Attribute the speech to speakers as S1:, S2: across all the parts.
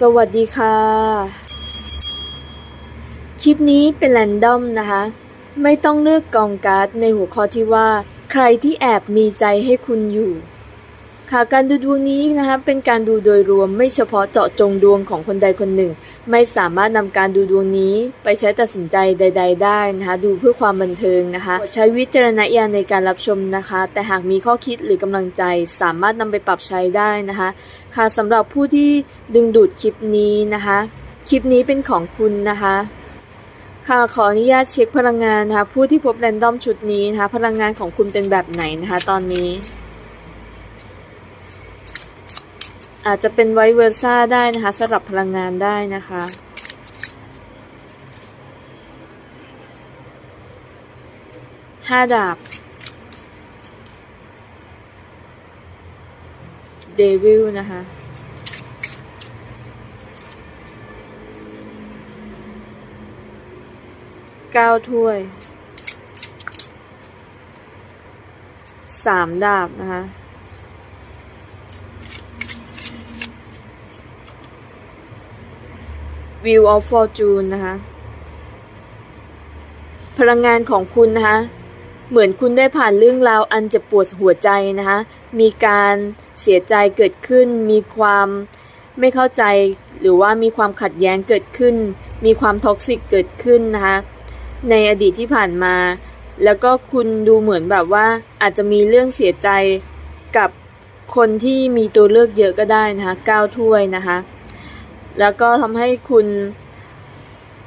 S1: สวัสดีค่ะ คลิปนี้เป็นแรนดอมนะคะ ไม่ต้องเลือกกองการ์ดในหัวข้อที่ว่า ใครที่แอบมีใจให้คุณอยู่ ค่ะการดูดวงนี้นะคะเป็นการดูโดยรวมไม่เฉพาะเจาะจงดวงของคนใดคนหนึ่ง ไม่สามารถนำการดูดวงนี้ไปใช้ตัดสินใจใด ๆ ได้นะคะดูเพื่อความบันเทิงนะคะ ใช้วิจารณญาณในการรับชมนะคะ แต่หากมีข้อคิดหรือกำลังใจสามารถนำไปปรับใช้ได้นะคะ ค่ะสำหรับผู้ที่ดึงดูดคลิปนี้นะคะ คลิปนี้เป็นของคุณนะคะ ค่ะขออนุญาตเช็คพลังงานนะคะผู้ที่พบแรนดอมชุดนี้นะคะ พลังงานของคุณเป็นแบบไหนนะคะตอนนี้ อาจจะเป็นไวเวอร์ซ่าได้นะคะสลับพลังงานได้นะคะห้าดาบ เดวิลนะคะ เก้าถ้วย สามดาบนะคะ View of Fortune นะคะ พลังงานของคุณนะคะ เหมือนคุณได้ผ่านเรื่องราวอันเจ็บปวดหัวใจนะคะ มีการ เสียใจเกิดขึ้น มีความไม่เข้าใจ หรือว่ามีความขัดแย้งเกิดขึ้น มีความท็อกซิกเกิดขึ้นนะคะในอดีตที่ผ่านมา แล้วก็คุณดูเหมือนแบบว่าอาจจะมีเรื่องเสียใจกับคนที่มีตัวเลือกเยอะก็ได้นะคะก้าวถ้วยนะคะแล้วก็ทำให้คุณ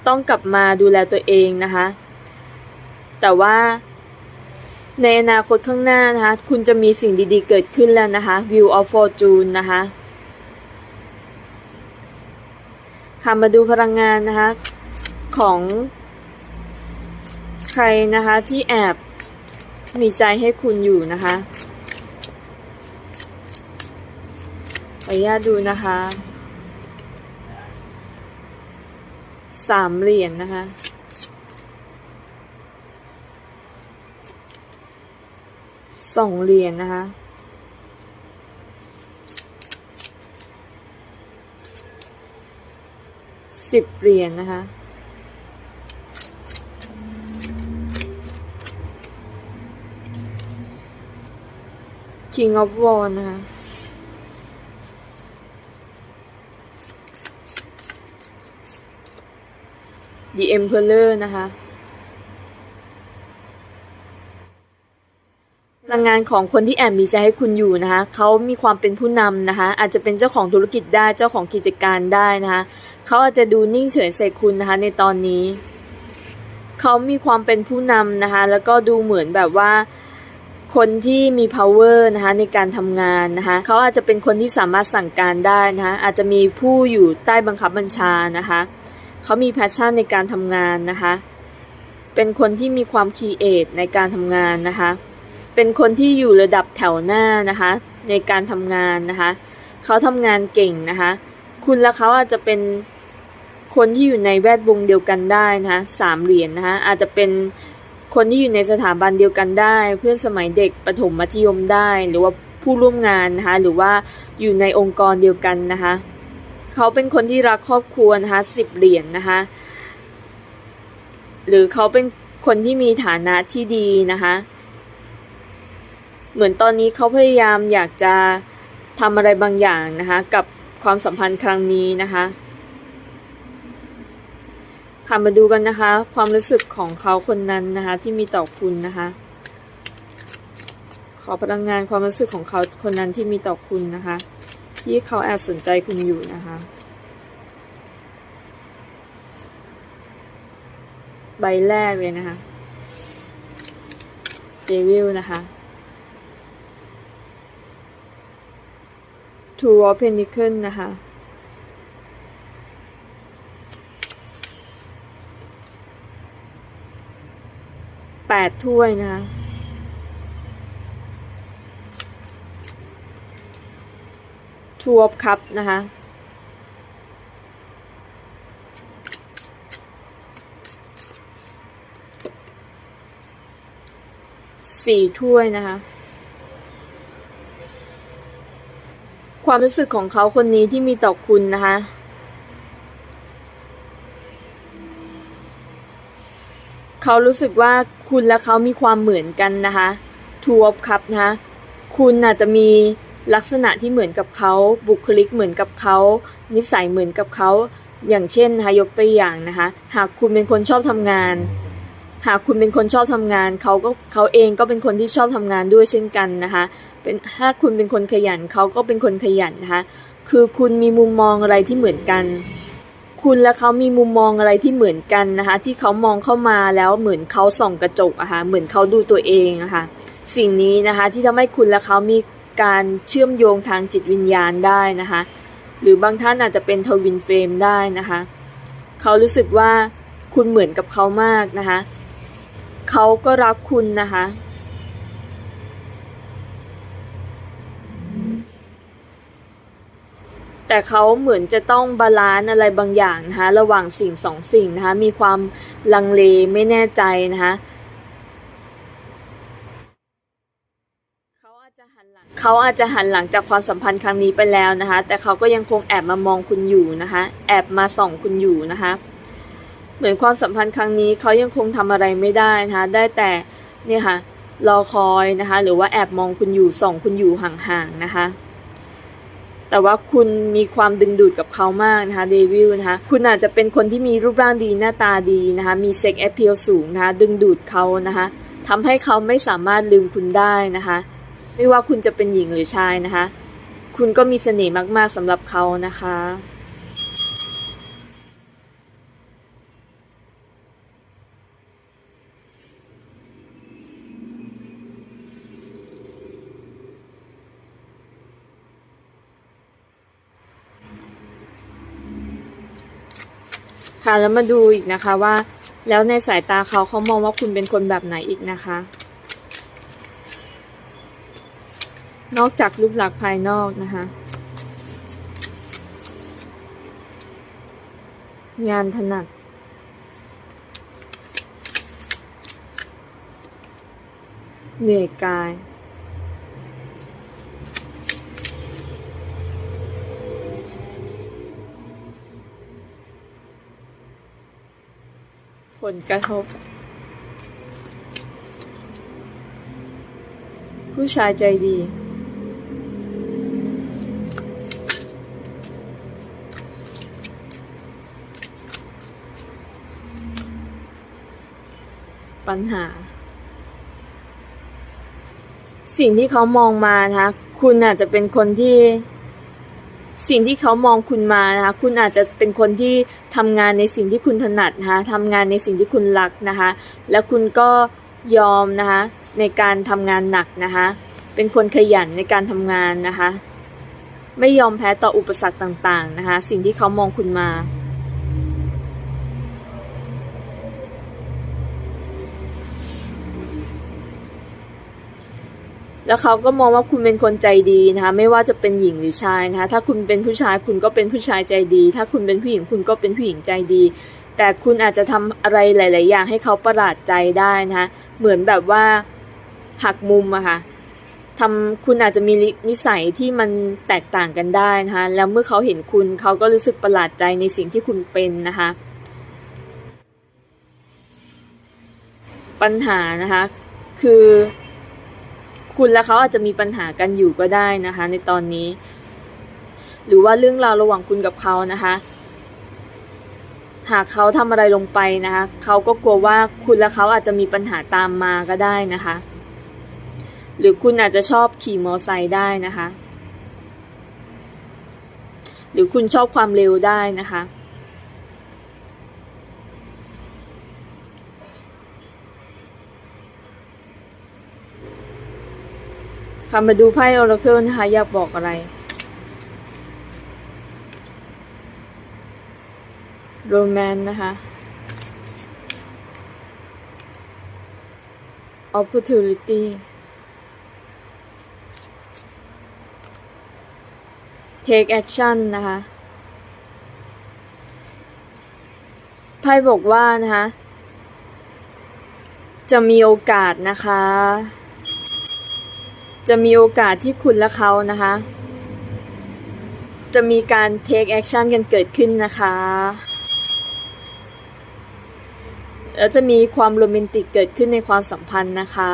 S1: ต้องกลับมาดูแลตัวเองนะคะ แต่ว่า ในอนาคตข้างหน้านะคะคุณจะมีสิ่งดีๆเกิดขึ้นแล้วนะคะ View of Fortune นะคะค่ะมาดูพลังงานนะคะของใครนะคะที่แอบมีใจให้คุณอยู่นะคะขออนุญาตดูนะคะสามเหรียญนะคะ สองเหรียญนะคะ สิบเหรียญนะคะ King of w a r นะคะ The Emperor นะคะ พลังงานของคนที่แอบมีใจให้คุณอยู่นะคะเขามีความเป็นผู้นำนะคะ อาจจะเป็นเจ้าของธุรกิจได้เจ้าของกิจการได้นะคะเขาอาจจะดูนิ่งเฉยใส่คุณนะคะ ในตอนนี้เขามีความเป็นผู้นำนะคะ แล้วก็ดูเหมือนแบบว่า คนที่มี power นะคะในการทำงานนะคะเขาอาจจะเป็นคนที่สามารถสั่งการได้นะคะอาจจะมีผู้อยู่ใต้บังคับบัญชานะคะเขามี passion ในการทำงานนะคะ เป็นคนที่มีความ create ในการทำงานนะคะ เป็นคนที่อยู่ระดับแถวหน้านะคะ ในการทำงานนะคะ เขาทำงานเก่งนะคะ คุณและเขาอาจจะเป็นคนที่อยู่ในแวดวงเดียวกันได้นะคะสามเหรียญนนะคะอาจจะเป็นคนที่อยู่ในสถาบันเดียวกันได้ เพื่อนสมัยเด็กประถมมัธยมได้ หรือว่าผู้ร่วมงานนะคะ หรือว่าอยู่ในองค์กรเดียวกันนะคะ เขาเป็นคนที่รักครอบครัวนะคะสิบเหรียญนนะคะ หรือเขาเป็นคนที่มีฐานะที่ดีนะคะ เหมือนตอนนี้เขาพยายามอยากจะทำอะไรบางอย่างนะคะกับความสัมพันธ์ครั้งนี้นะคะค่ะมาดูกันนะคะ ความรู้สึกของเขาคนนั้นนะคะที่มีต่อคุณนะคะ ขอพลังงานความรู้สึกของเขาคนนั้นที่มีต่อคุณนะคะ ที่เขาแอบสนใจคุณอยู่นะคะใบแรกเลยนะคะเดวิลนะคะ Two of Pentacles นะคะ แปดถ้วยนะคะ Two of Cup นะคะสี่ถ้วยนะคะ ความรู้สึกของเขาคนนี้ที่มีต่อคุณนะคะ เขารู้สึกว่าคุณและเขามีความเหมือนกันนะคะทัวร์ครับนะคะคุณอาจจะมีลักษณะที่เหมือนกับเขาบุคลิกเหมือนกับเขา นิสัยเหมือนกับเขา อย่างเช่นนะคะยกตัวอย่างนะคะ หากคุณเป็นคนชอบทำงาน หากคุณเป็นคนชอบทำงาน เขาก็เขาเองก็เป็นคนที่ชอบทำงานด้วยเช่นกันนะคะ เป็นถ้าคุณเป็นคนขยันเขาก็เป็นคนขยันนะคะคือคุณมีมุมมองอะไรที่เหมือนกัน คุณและเขามีมุมมองอะไรที่เหมือนกันนะคะ ที่เขามองเข้ามาแล้วเหมือนเขาส่องกระจกอะคะเหมือนเขาดูตัวเองอะคะสิ่งนี้นะคะที่ทำให้คุณและเขามีการเชื่อมโยงทางจิตวิญญาณได้นะคะ หรือบางท่านอาจจะเป็นทวินเฟรมได้นะคะเขารู้สึกว่าคุณเหมือนกับเขามากนะคะ เขาก็รักคุณนะคะ แต่เขาเหมือนจะต้องบาลานซ์อะไรบางอย่างนะคะระหว่างสิ่งสองสิ่งนะคะมีความลังเลไม่แน่ใจนะคะเขาอาจจะหันหลังเขาอาจจะหันหลังจากความสัมพันธ์ครั้งนี้ไปแล้วนะคะ แต่เขาก็ยังคงแอบมามองคุณอยู่นะคะ แอบมาส่องคุณอยู่นะคะ เหมือนความสัมพันธ์ครั้งนี้เขายังคงทำอะไรไม่ได้นะคะ ได้แต่เนี่ยค่ะรอคอยนะคะ หรือว่าแอบมองคุณอยู่ส่องคุณอยู่ห่างๆนะคะ แต่ว่าคุณมีความดึงดูดกับเขามากนะคะเดวิลนะคะคุณอาจจะเป็นคนที่มีรูปร่างดีหน้าตาดีนะคะมีเซ็กแอพเพิลสูงนะคะดึงดูดเขานะคะทำให้เขาไม่สามารถลืมคุณได้นะคะ ไม่ว่าคุณจะเป็นหญิงหรือชายนะคะ คุณก็มีเสน่ห์มากๆสำหรับเขานะคะ ค่ะ แล้วมาดูอีกนะคะว่า แล้วในสายตาเขาเขามองว่าคุณเป็นคนแบบไหนอีกนะคะ นอกจากรูปลักษณ์ภายนอกนะคะ งานถนัดเหนื่อยกาย ผลกระทบ ผู้ชายใจดีปัญหา สิ่งที่เขามองมานะคะคุณอาจจะเป็นคนที่ สิ่งที่เขามองคุณมานะคะคุณอาจจะเป็นคนที่ทำงานในสิ่งที่คุณถนัดนะคะทำงานในสิ่งที่คุณรักนะคะแล้วคุณก็ยอมนะคะในการทำงานหนักนะคะเป็นคนขยันในการทำงานนะคะไม่ยอมแพ้ต่ออุปสรรคต่างๆนะคะสิ่งที่เขามองคุณมา แล้วเขาก็มองว่าคุณเป็นคนใจดีนะคะไม่ว่าจะเป็นหญิงหรือชายนะคะถ้าคุณเป็นผู้ชายคุณก็เป็นผู้ชายใจดี ถ้าคุณเป็นผู้หญิงคุณก็เป็นผู้หญิงใจดี แต่คุณอาจจะทำอะไรหลาย ๆ อย่างให้เขาประหลาดใจได้นะคะเหมือนแบบว่าหักมุมอะค่ะทำคุณอาจจะมีนิสัยที่มันแตกต่างกันได้นะคะแล้วเมื่อเขาเห็นคุณเขาก็รู้สึกประหลาดใจในสิ่งที่คุณเป็นนะคะปัญหานะคะคือ คุณและเขาอาจจะมีปัญหากันอยู่ก็ได้นะคะ ในตอนนี้ หรือว่าเรื่องราวระหว่างคุณกับเขานะคะ หากเขาทำอะไรลงไปนะคะเขาก็กลัวว่าคุณและเขาอาจจะมีปัญหาตามมาก็ได้นะคะ หรือคุณอาจจะชอบขี่มอไซค์ได้นะคะ หรือคุณชอบความเร็วได้นะคะ ค่ะมาดูไพ่ออร์เคิลนะคะ อยากบอกอะไร โรแมนนะคะ opportunity take action นะคะ ไพ่บอกว่านะคะ จะมีโอกาสนะคะ จะมีโอกาสที่คุณและเขานะคะ จะมีการ take action กันเกิดขึ้นนะคะ แล้วจะมีความโรแมนติกเกิดขึ้นในความสัมพันธ์นะคะ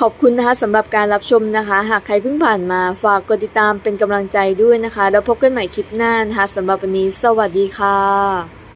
S1: ขอบคุณนะคะสำหรับการรับชมนะคะ หากใครเพิ่งผ่านมาฝากกดติดตามเป็นกำลังใจด้วยนะคะ แล้วพบกันใหม่คลิปหน้านะคะสำหรับวันนี้ สวัสดีค่ะ